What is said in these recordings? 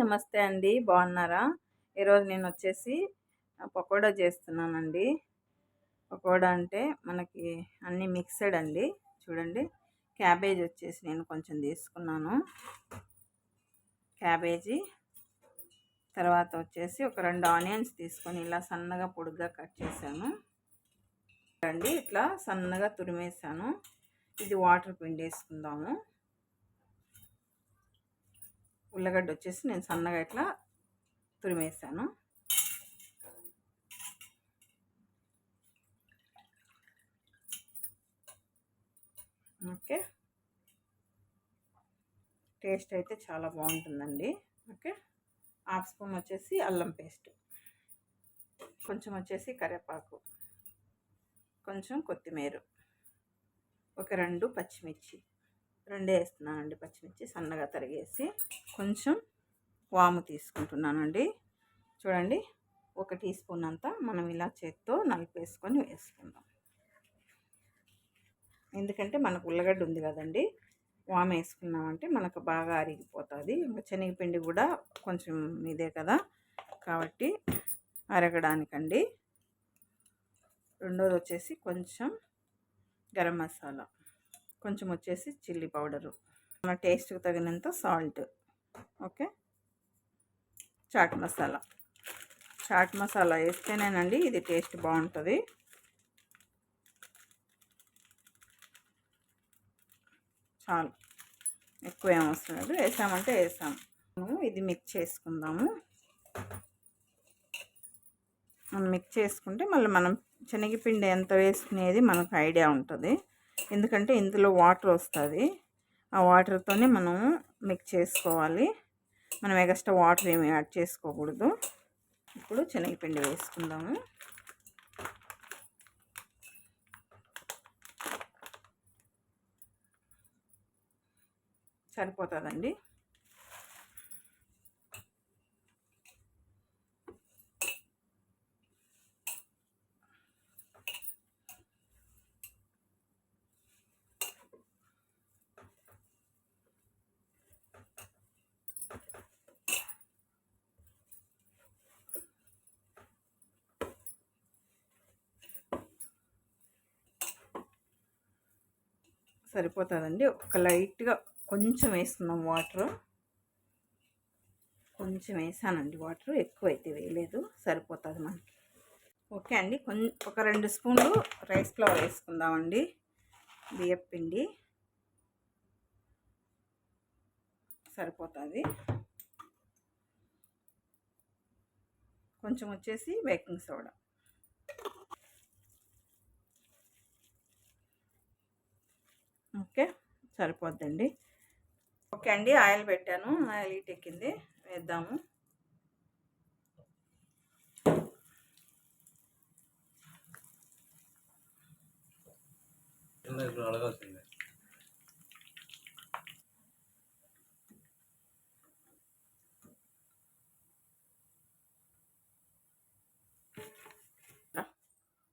నమస్తే అండి. బాగున్నారా? ఈరోజు నేను వచ్చేసి పకోడా చేస్తున్నానండి. పకోడా అంటే మనకి అన్నీ మిక్సడ్ అండి. చూడండి. క్యాబేజ్ వచ్చేసి నేను కొంచెం తీసుకున్నాను. క్యాబేజీ తర్వాత వచ్చేసి ఒక రెండు ఆనియన్స్ తీసుకొని ఇలా సన్నగా పొడుగ్గా కట్ చేశాను. అండి ఇట్లా సన్నగా తురిమేసాను ఇది వాటర్ పిండి వేసుకుందాము ఉల్లగడ్డ వచ్చేసి నేను సన్నగా ఇట్లా తురిమేసాను. ఓకే. టేస్ట్ అయితే చాలా బాగుంటుందండి. ఓకే. హాఫ్ స్పూన్ వచ్చేసి అల్లం పేస్ట్. కొంచెం వచ్చేసి కరివేపాకు. కొంచెం కొత్తిమీర. ఒక రెండు పచ్చిమిర్చి. రెండే వేస్తున్నానండి. పచ్చిమిర్చి సన్నగా తరిగేసి కొంచెం వాము తీసుకుంటున్నానండి. చూడండి ఒక టీ స్పూన్ అంతా మనం ఇలా చేత్తో నలిపేసుకొని వేసుకుందాం. ఎందుకంటే మనకు ఉల్లగడ్డ ఉంది కదండి వామ్ వేసుకున్నామంటే మనకు బాగా అరిగిపోతుంది. ఇంకా శనగపిండి కూడా కొంచెం ఇదే కదా. కాబట్టి అరగడానికండి. రెండోది వచ్చేసి కొంచెం గరం మసాలా. కొంచెం వచ్చేసి చిల్లీ పౌడరు. మన టేస్ట్కి తగినంత సాల్ట్. ఓకే? చాట్ మసాలా. చాట్ మసాలా వేస్తేనేనండి ఇది టేస్ట్ బాగుంటుంది. చాలు. ఎక్కువ ఏం అవసరం లేదు. వేసామంటే వేసాం. ఇది మిక్స్ చేసుకుందాము. మనం మిక్స్ చేసుకుంటే మళ్ళీ మనం శనగపిండి ఎంత వేసుకునేది మనకు ఐడియా ఉంటుంది. ఎందుకంటే ఇందులో వాటర్ వస్తుంది. ఆ వాటర్తోనే మనం మిక్స్ చేసుకోవాలి. మనం ఎగస్ట్రా వాటర్ ఏమి యాడ్ చేసుకోకూడదు. ఇప్పుడు శనగపిండి వేసుకుందాము. సరిపోతుందండి? సరిపోతుందండి. ఒక లైట్గా కొంచెం వేస్తున్నాం వాటర్. కొంచెం వేసానండి వాటర్. ఎక్కువ అయితే వేయలేదు. సరిపోతుంది మనకి. ఓకే అండి. కొంచెం ఒక రెండు స్పూన్లు రైస్ ఫ్లవర్ వేసుకుందామండి. బియ్యం పిండి. సరిపోతుంది. కొంచెం వచ్చేసి బేకింగ్ సోడా. ఓకే సరిపోద్దండి. ఓకే అండి ఆయిల్ పెట్టాను. ఆయిల్ హీట్ ఎక్కింది. వేద్దాము. అడగాల్సిందే.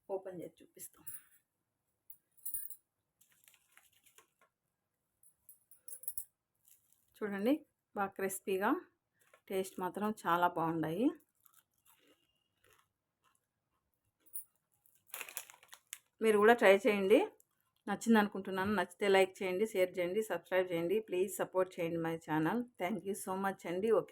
ఓపెన్ చేసి చూపిస్తాం. చూడండి బాగా క్రిస్పీగా టేస్ట్ మాత్రం చాలా బాగున్నాయి మీరు కూడా ట్రై చేయండి. నచ్చింది అనుకుంటున్నాను నచ్చితే లైక్ చేయండి షేర్ చేయండి సబ్స్క్రైబ్ చేయండి. ప్లీజ్ సపోర్ట్ చేయండి my channel. Thank you so much అండి. ఓకే.